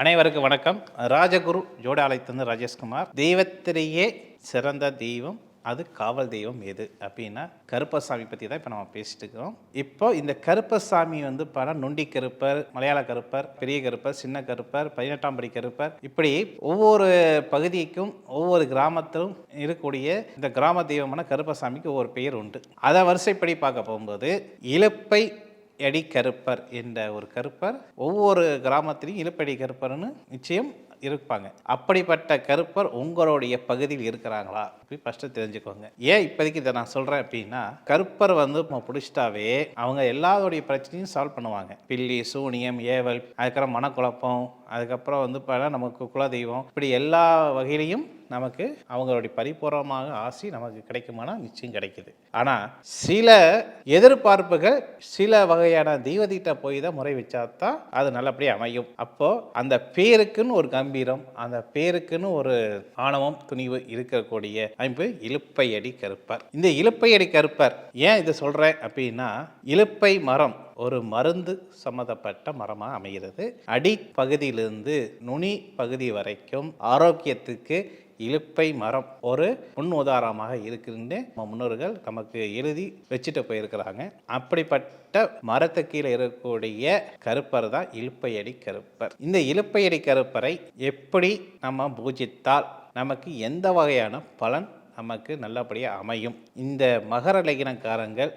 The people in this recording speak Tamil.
அனைவருக்கும் வணக்கம். ராஜகுரு ஜோடாலயத்திலிருந்து ராஜேஷ்குமார் தெய்வத்திலேயே சிறந்த தெய்வம் அது காவல் தெய்வம் எது? அப்படின்னா கருப்பசாமி பற்றி தான் இப்போ நம்ம பேசிட்டு இருக்கிறோம் இப்போ இந்த கருப்பசாமி வந்து பல நொண்டி கருப்பர் மலையாள கருப்பர் பெரிய கருப்பர் சின்ன கருப்பர் பதினெட்டாம் படி கருப்பர். இப்படி ஒவ்வொரு பகுதிக்கும் ஒவ்வொரு கிராமத்திலும் இருக்கக்கூடிய இந்த கிராம தெய்வமான கருப்பசாமிக்கு ஒவ்வொரு பெயர் உண்டு. அதை வரிசைப்படி பார்க்க போகும்போது இலுப்பை எடி கருப்பர் என்ற ஒரு கருப்பர். ஒவ்வொரு கிராமத்திலையும் இழுப்படி கருப்பர்னு நிச்சயம் இருப்பாங்க. அப்படிப்பட்ட கருப்பர் உங்களுடைய பகுதியில் இருக்கிறாங்களா? அப்படி ஃபஸ்ட்டு தெரிஞ்சுக்கோங்க. ஏன் இப்போதைக்கு இதை நான் சொல்கிறேன் அப்படின்னா கருப்பர் வந்து நம்ம பிடிச்சிட்டாவே அவங்க எல்லாருடைய பிரச்சனையும் சால்வ் பண்ணுவாங்க. பில்லி சூனியம் ஏவல் அதுக்கப்புறம் மனக்குழப்பம் அதுக்கப்புறம் வந்து பார்த்தா நமக்கு குலதெய்வம் இப்படி எல்லா வகையிலையும் நமக்கு அவங்களுடைய பரிபூர்ணமாக ஆசி நமக்கு கிடைக்குமானா நிச்சயம் கிடைக்குது. ஆனால் சில எதிர்பார்ப்புகள் சில வகையான தெய்வத்திட்ட போய் தான் முறை வச்சாதான் அது நல்லபடியாக அமையும். அப்போது அந்த பேருக்குன்னு ஒரு கம்பீரம் அந்த பேருக்குன்னு ஒரு ஆணவம் துணிவு இருக்கக்கூடிய அமைப்பு இலுப்பையடி கருப்பர். இந்த இலுப்பையடி கருப்பர் ஏன் இதை சொல்கிறேன் அப்படின்னா இலுப்பை மரம் ஒரு மருந்து சம்மந்தப்பட்ட மரமாக அமைகிறது. அடிப்பகுதியிலிருந்து நுனி பகுதி வரைக்கும் ஆரோக்கியத்துக்கு இலுப்பை மரம் ஒரு முன் உதாரணமாக இருக்குன்னு நம்ம முன்னோர்கள் நமக்கு எழுதி வச்சுட்டு போயிருக்கிறாங்க. அப்படிப்பட்ட மரத்து கீழே இருக்கக்கூடிய கருப்பர் தான் இலுப்பையடி கருப்பர். இந்த இலுப்பையடி கருப்பரை எப்படி நம்ம பூஜித்தால் நமக்கு எந்த வகையான பலன் நமக்கு நல்லபடியாக அமையும்? இந்த மகர லகினக்காரங்கள்